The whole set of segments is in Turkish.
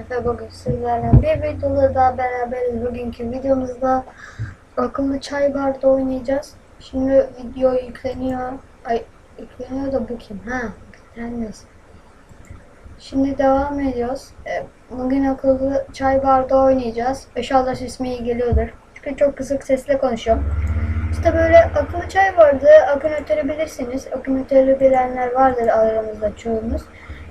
Efe bugün sizlerle bir videoda daha beraberiz. Bugünkü videomuzda akıllı çay barda oynayacağız. Şimdi video yükleniyor. Ay yükleniyor da bu kim? Ha yüklenmez. Şimdi devam ediyoruz. E, Bugün akıllı çay barda oynayacağız. İnşallah sesim iyi geliyordur. Çünkü çok kısık sesle konuşuyorum. İşte böyle akıllı çay vardı. Akınatörü bilirsiniz. Akınatörü bilenler vardır aramızda çoğumuz.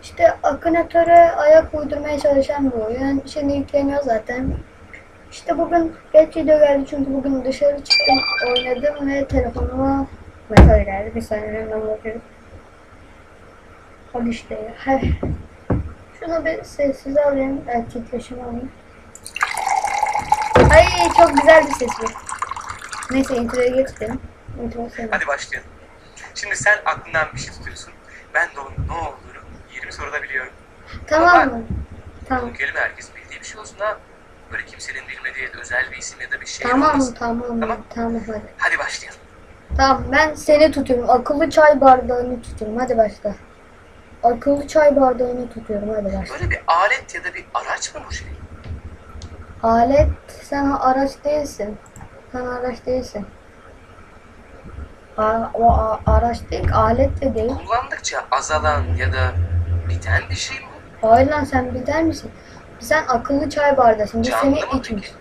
İşte akınatöre ayak uydurmaya çalışan bir oyun. Şimdi yükleniyor zaten. İşte bugün geç video geldi çünkü bugün dışarı çıktım oynadım ve telefonuma mesaj geldi. Bir saniye hemen bakıyorum. Hadi işte ya. Her. Şunu bir sessiz alayım. Evet, titreşimi alayım. Ay çok güzel bir ses bu. Neyse introya geçtim. Intro sevdim. Hadi başlayalım. Şimdi sen aklından bir şey tutuyorsun. Ben de onun ne olduğunu 20 soruda biliyorum. Tamam mı? Tamam. Bu kelime herkes bildiği bir şey olsun ha. Böyle kimsenin bilmediği özel bir isim ya da bir şey Tamam olmasın. tamam Tamam. tamam hadi. Hadi başlayalım. Tamam ben seni tutuyorum. Akıllı çay bardağını tutuyorum. Hadi başla. Akıllı çay bardağını tutuyorum. Hadi başla. Böyle bir alet ya da bir araç mı bu şey? Alet sen araç değilsin. Sen araç değilsin. A, o a- araç değil, alet de değil. Kullandıkça azalan ya da biten bir şey mi? Hayır lan sen bilir misin? Sen akıllı çay bardağısın. Biz Canlı seni mı içmiş.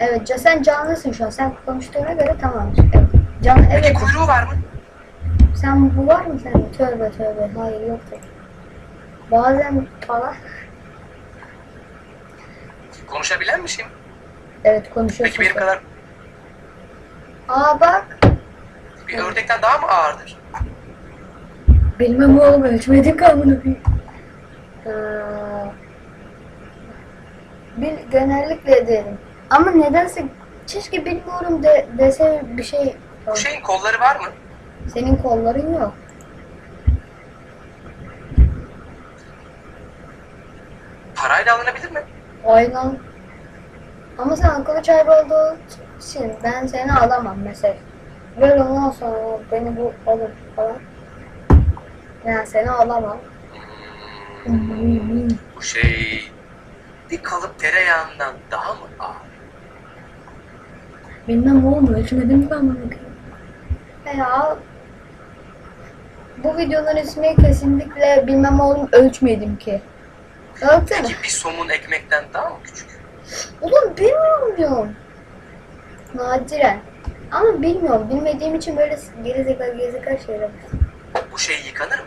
Evet, ca- sen canlısın şu an. Sen konuştuğuna göre tamamdır. Evet. Can, Peki evet. kuyruğu var mı? Sen bu var mı sende? Tövbe tövbe. Hayır yoktur. Bazen falan. Konuşabilen bir şey mi? Evet konuşuyorsun. Peki benim sen. kadar Aa bak. bir ördekten daha mı ağırdır? Bilmem oğlum ölçmedik amına bir. Bil genellikle derim. Ama nedense keşke bilmiyorum de, dese bir şey. Bu şeyin kolları var mı? Senin kolların yok. Parayla alınabilir mi? Aynen. Ama sen akıllı çay bardağı için ben seni alamam mesela. Böyle ondan sonra beni bu alır falan. Yani seni alamam. Bu şey bir kalıp tereyağından daha mı ağır? Bilmem oğlum ölçmedim ben bunu. Ya bu videonun ismi kesinlikle bilmem oğlum ölçmedim ki. Ölçsene. Peki bir somun ekmekten daha mı küçük? Oğlum bilmiyorum diyorum. Nadiren. Ama bilmiyorum. Bilmediğim için böyle gerizekalı gerizekalı şeyler yapıyorum. Bu şey yıkanır mı?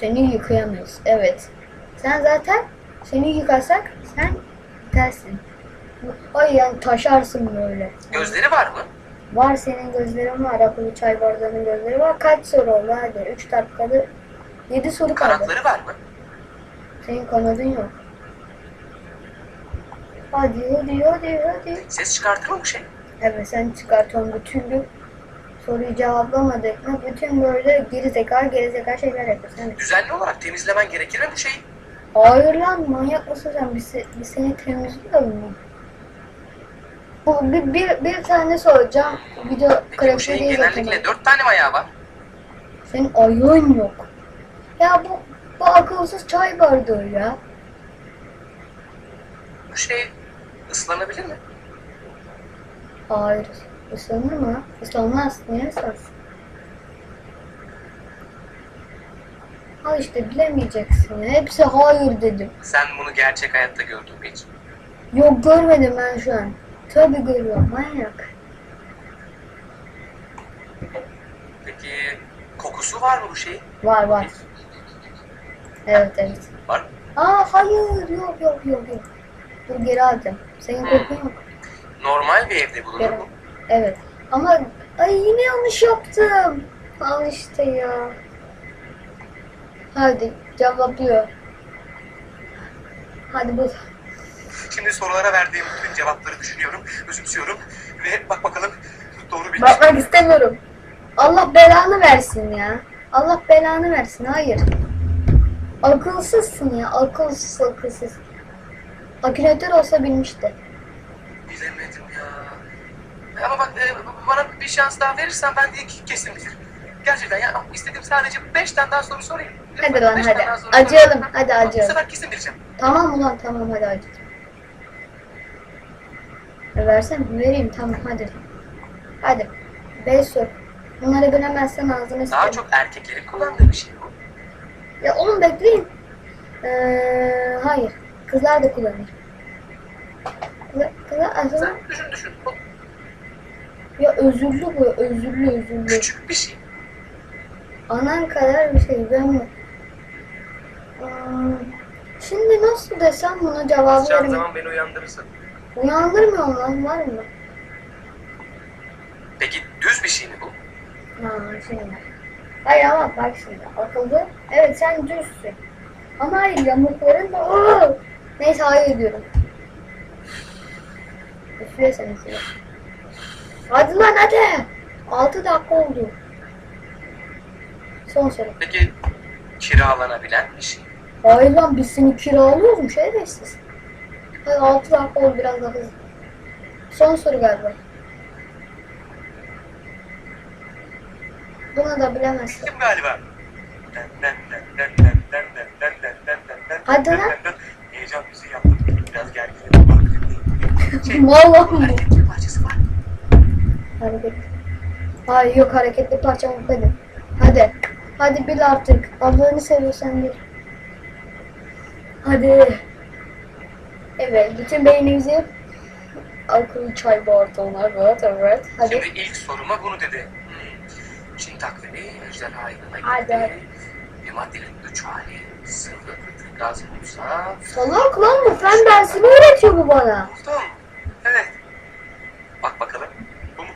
Seni yıkayamayız. Evet. Sen zaten seni yıkasak sen tersin. Ay yani taşarsın böyle. Gözleri var mı? Var senin gözlerin var. Akıllı çay bardağının gözleri var. Kaç soru oldu hadi. 3 dakikada 7 soru kaldı. Kanatları var mı? Senin kanadın yok. Hadi hadi hadi hadi. Ses çıkartır mı bu şey? Evet sen çıkartıyorsun bütün gün soruyu cevaplamadık mı bütün böyle geri zeka geri zeka şeyler yapıyorsun. Yani, Düzenli olarak temizlemen gerekir mi bu şeyi? hayır lan manyak mısın sen? Biz, biz seni temizliyor mu? Bu bir, bir, bir tane soracağım. Video Peki bu şeyin genellikle dört tane mi ayağı var? Senin ayağın yok. Ya bu, bu akılsız çay bardağı ya. Bu şey ıslanabilir mi? Hayır. Islanır mı? Islanmaz. Niye ıslansın? Al işte bilemeyeceksin. Hepsi hayır dedim. Sen bunu gerçek hayatta gördün mü hiç? Yok görmedim ben şu an. Tabii görüyorum manyak. Peki kokusu var mı bu şeyin? Var var. Evet evet. Var mı? Aa hayır yok yok yok yok. Dur geri alacağım. Senin kokun yok. Normal bir evde bulunur Geri. mu? Evet. Ama ay yine yanlış yaptım. Al işte ya. Hadi cevaplıyor. Hadi bul. Şimdi sorulara verdiğim bütün cevapları düşünüyorum, özümsüyorum ve bak bakalım doğru bir Bakmak istemiyorum. Allah belanı versin ya. Allah belanı versin. Hayır. Akılsızsın ya. Akılsız akılsız. Akülatör olsa bilmişti. Bilemedim ya. Ama bak e, bana bir şans daha verirsen ben de kesin bilirim. Gerçekten ya istediğim sadece 5 tane daha soru sorayım. Hadi lan Beş hadi. tane daha soru Acıyalım. sorayım. Hadi Bu acıyalım. sefer kesin bileceğim. Tamam ulan tamam hadi hadi. E, Versene vereyim tamam hadi. Hadi. Beş sor. Bunları bilemezsen ağzını Daha çok erkeklerin kullandığı bir şey bu. Ya oğlum bekleyin. Ee, hayır. Kızlar da kullanır. Sen düşün düşün. Ya özürlü bu özürlü özürlü. küçük bir şey. Anan kadar bir şey ben mi? Hmm, Şimdi nasıl desem buna cevabı Sıcağın vereyim. zaman beni uyandırırsın. Uyandırmıyor lan var mı? Peki düz bir şey mi bu? Ha şimdi. Hayır ama bak şimdi akıllı. Evet sen düzsün. Ama hayır yamukların da Oo! Neyse hayır diyorum. Üfle sen üfle. Hadi lan hadi. 6 dakika oldu. Son soru. Peki kiralanabilen bir şey. Hayır lan biz seni kiralıyoruz mu şerefsiz. Hadi 6 dakika oldu biraz daha hızlı. Son soru galiba. Bunu da bilemezsin. Bildim galiba. Hadi lan. Heyecan müziği yaptım. Biraz gerginim. Şey, Vallahi bu. hareketli parçası var. Hareket. Hayır yok hareketli parça hadi. Hadi. Hadi bil artık. Allah'ını seviyorsan bil. Hadi. Evet bütün beynimizi alkol çay bardağı evet evet. Hadi. Şimdi ilk soruma bunu dedi. Hmm. Çin takvimi ejderha yılına Hadi. girdi. Bir maddenin üç hali sıvı, gaz olursa... Salak lan bu fen dersini öğretiyor bu bana. Buldum. Evet. Bak bakalım. Bu mu?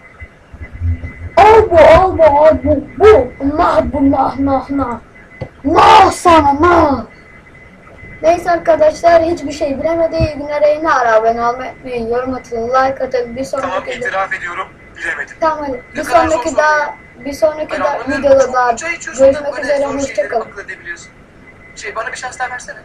Al bu bu bu. Nah bu nah nah nah. Nah sana nah. Neyse arkadaşlar hiçbir şey bilemedi. İyi günler yayına ara abone olmayı unutmayın. Yorum atın, like atın. Bir Tamam sonraki de... itiraf ediyorum. Bilemedim. Tamam hadi. Bir sonraki daha bir sonraki daha videoda daha görüşmek üzere. Hoşçakalın. Şey bana bir şans daha versene.